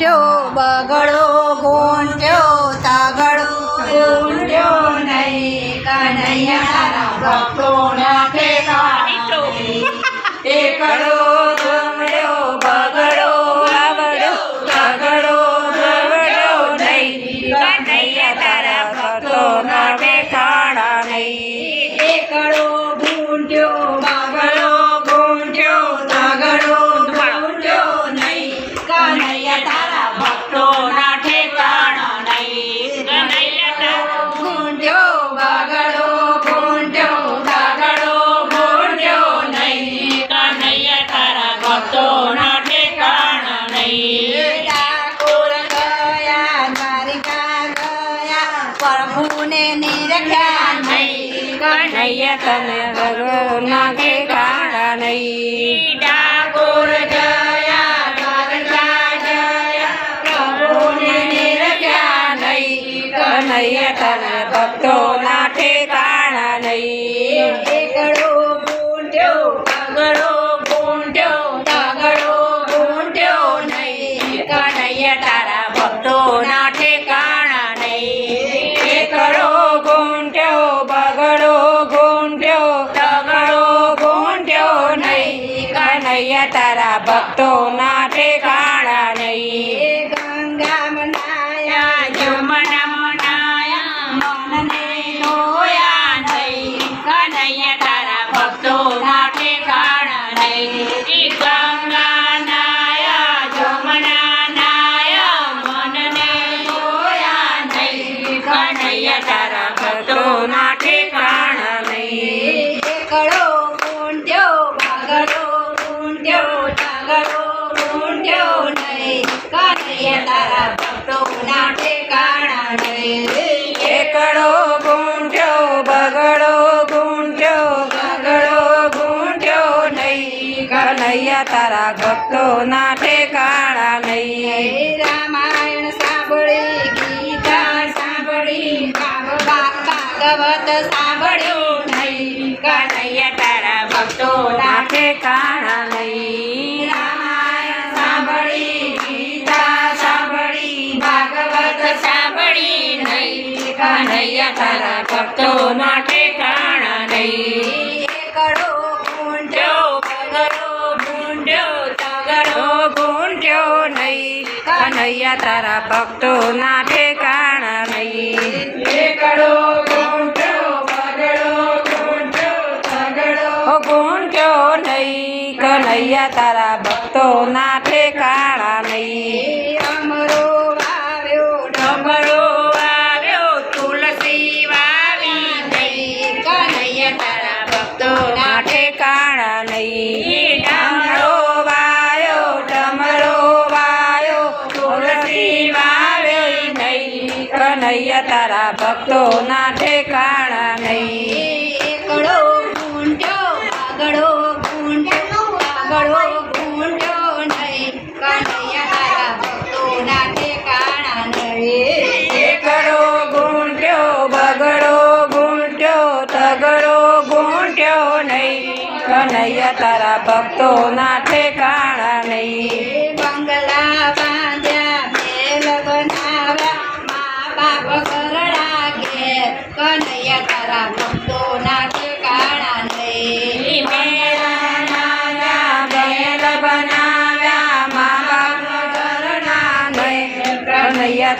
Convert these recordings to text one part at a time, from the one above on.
ગુંટ્યો બગડો ગુંટ્યો તાગડો. ગુંટ્યો નહીં કનૈયા તારા કનૈયા તને ભગવાનના ઠેકાણા નહીં ડાકોર ગયા દ્વારિકા ગયા પ્રભુને નિરખ્યા નહીં કનૈયા તને ભક્તોના કનૈયા તારા ભક્તોના ભક્તોના ઠેકાણા નહીં એકડો ગુંટ્યો બગડો ગુંટ્યો બગડો ગુંટ્યો નહીં. કનૈયા તારા ભક્તોના ઠેકાણા નહીં. રામાયણ સાંભળી ગીતા સાંભળી ભાગવત સાંભળ્યું નહીં. કનૈયા તારા ભક્તોના ઠેકાણા સાંભળી નહીં કનૈયા તારા ભક્તોના ઠેકાણા નહીં. એકડો ગુંટ્યો બગડો ગુંટ્યો તગડો ગુંટ્યો નહીં. કનૈયા તારા ભક્તોના ઠેકાણા નહીં. એકડો ગુંટ્યો બગડો તગડો નહીં કનૈયા તારા ભક્તોના ઠેકાણા નહીં. કનૈયા તારા ભક્તોના ઠેકાણા નહીં. એકડો ગુંટ્યો આગળો ગુંટ્યો આગળો ગુંટ્યો નહીં. કનૈયા તારા ભક્તોના ઠેકાણા નહીં. એકડો ગુંટ્યો બગડો ગુંટ્યો તગડો ગુંટ્યો નહીં. કનૈયા તારા ભક્તોના ઠેકાણા નહીં. કનૈયા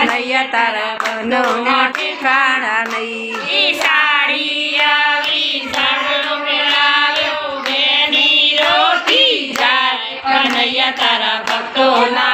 કનૈયા તારા નહીં સાડી બેની જાય કનૈયા તારા ભક્તોના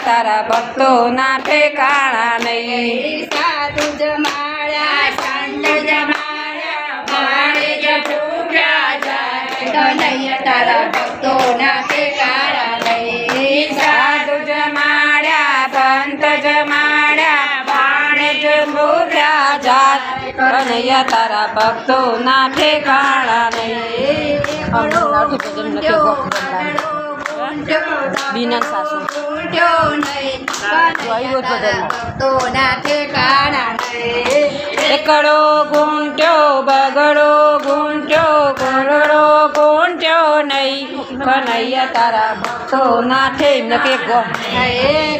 કનૈયા તારા ભક્તોના ઠેકાણા નહીં સાધુ જમાડ્યા સંત જમાડ્યા ભાણે જ ભૂખ્યા જાય કનૈયા તારા ભક્તોના ઠેકાણા નહીં સાધુ જમાડ્યા પંત જમાડ્યા બાણે જ મૂર્યા જાત કનૈયા તારા ભક્તોના ઠેકાણા નહીં બીના સાસુ. એકડો ગુંટ્યો બગડો ગુંટ્યો ગરડો ગુંટ્યો નહીં. કનૈયા તારા ભક્તોના ઠેમ કે ગો.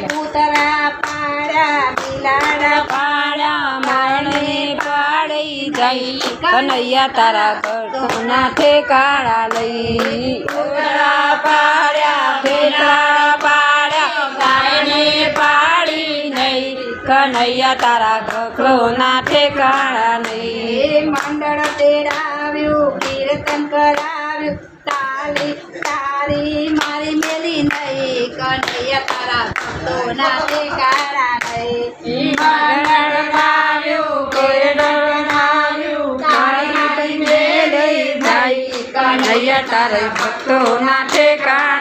કૂતરા પાડા બિલાડા પાડા માણી પાડી જઈ કનૈયા તારા ભક્તોના ઠેકાણા લઈ ઉતરા પાડ્યા ફેરા કનૈયા તારા ભક્તોના ઠેકાણા નહીં. મંડળ તેડાવ્યું કીર્તન કરાવ્યું. તાલી તારી મારી મેલી નહીં. કનૈયા તારા ભક્તોના ઠેકાણા નહીં. મંડળ આવ્યું કીર્તન આવ્યું તારી મેલી જાય કનૈયા તારે ભક્તોના ઠેકાણા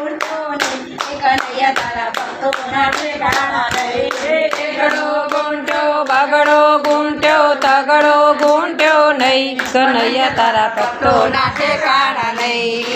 બગડો ગુંટ્યો તગડો ગુંટ્યો નહીં કનૈયા તારા ભક્તોના ભક્તોના ઠેકાણા નહીં